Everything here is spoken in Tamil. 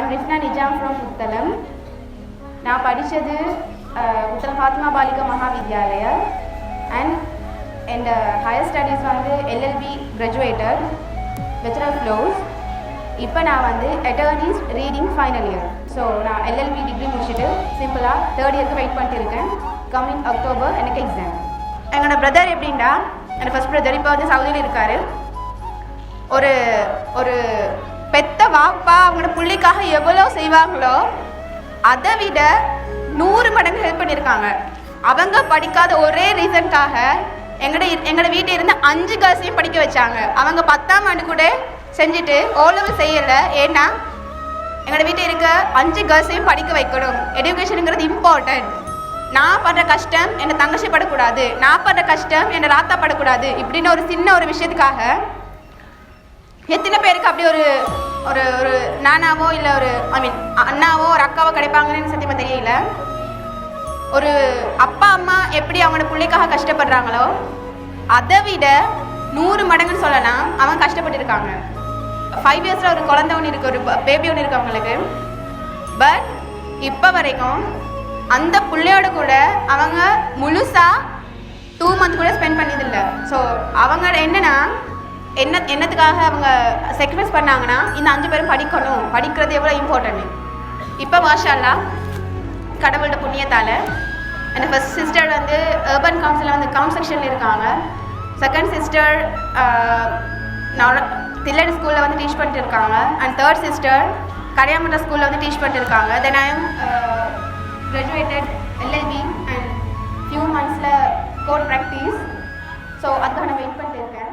ஐம் ரிஃப்னா நிஜாம் ஃப்ரம் புத்தளம் நான் படித்தது புத்தளம் ஃபாத்திமா பாலிகா மகாவித்யாலயா. அண்ட் என் ஹையர் ஸ்டடீஸ் வந்து LLB graduated bachelor of laws இப்போ நான் வந்து attorneys reading final year so நான் எல்எல்பி டிகிரி முடிச்சுட்டு சிம்பிளாக தேர்ட் இயருக்கு வெயிட் பண்ணிட்டு இருக்கேன். கம்மிங் அக்டோபர் எனக்கு எக்ஸாம் என்னோட பிரதர் எப்படின்னா என்னோட ஃபஸ்ட் பிரதர் இப்போ வந்து சவுதியில் இருக்கார். ஒரு ஒரு பெத்த வாப்பா அவங்களோட பிள்ளைக்காக எவ்வளோ செய்வாங்களோ அதை விட நூறு மடங்கு ஹெல்ப் பண்ணியிருக்காங்க. அவங்க படிக்காத ஒரே ரீசனுக்காக எங்கட எங்களோட வீட்டில் இருந்து அஞ்சு கேர்ள்ஸையும் படிக்க வச்சாங்க. அவங்க பத்தாம் ஆண்டு கூட செஞ்சுட்டு ஓலவு செய்யலை. ஏன்னா எங்களோட வீட்டில் இருக்க அஞ்சு கேர்ள்ஸையும் படிக்க வைக்கணும். எஜுகேஷனுங்கிறது இம்பார்ட்டன்ட் நான் படுற கஷ்டம் என்னை தங்கச்சி படக்கூடாது. நான் படுற கஷ்டம் என்னை ராத்தா படக்கூடாது. இப்படின்னு ஒரு சின்ன ஒரு விஷயத்துக்காக எத்தனை பேருக்கு அப்படி ஒரு ஒரு ஒரு நானாவோ இல்லை ஒரு ஐ மீன் அண்ணாவோ ஒரு அக்காவோ கிடைப்பாங்கன்னு சத்தியமாக தெரியல. ஒரு அப்பா அம்மா எப்படி அவங்களோட பிள்ளைக்காக கஷ்டப்படுறாங்களோ அதை விட நூறு மடங்குன்னு சொல்லலாம் அவங்க கஷ்டப்பட்டுருக்காங்க. ஃபைவ் இயர்ஸில் ஒரு குழந்தை ஒன்று இருக்கு ஒரு பேபி ஒன்று இருக்கு அவங்களுக்கு. பட் இப்போ வரைக்கும் அந்த பிள்ளையோட கூட அவங்க முழுசாக டூ மந்த் கூட ஸ்பெண்ட் பண்ணதில்லை. ஸோ அவங்க என்னன்னா என்ன என்னத்துக்காக அவங்க சாக்ரிஃபைஸ் பண்ணாங்கன்னா இந்த அஞ்சு பேரும் படிக்கணும். படிக்கிறது எவ்வளோ இம்பார்ட்டன்ட் இப்போ மாஷால்லா கடவுளோட புண்ணியத்தால் அந்த ஃபஸ்ட் சிஸ்டர் வந்து அர்பன் கவுன்சிலில் வந்து கவுண்ட் செக்ஷனில் இருக்காங்க. செகண்ட் சிஸ்டர் தில்லடி ஸ்கூலில் வந்து டீச் பண்ணிட்டு இருக்காங்க. அண்ட் தேர்ட் சிஸ்டர் கரையாமட்ட ஸ்கூலில் வந்து டீச் பண்ணிட்டு இருக்காங்க. Then I am graduated LLB and few மந்த்ஸில் court practice so அதுக்காக நான் வெயிட் பண்ணிட்டு இருக்கேன்.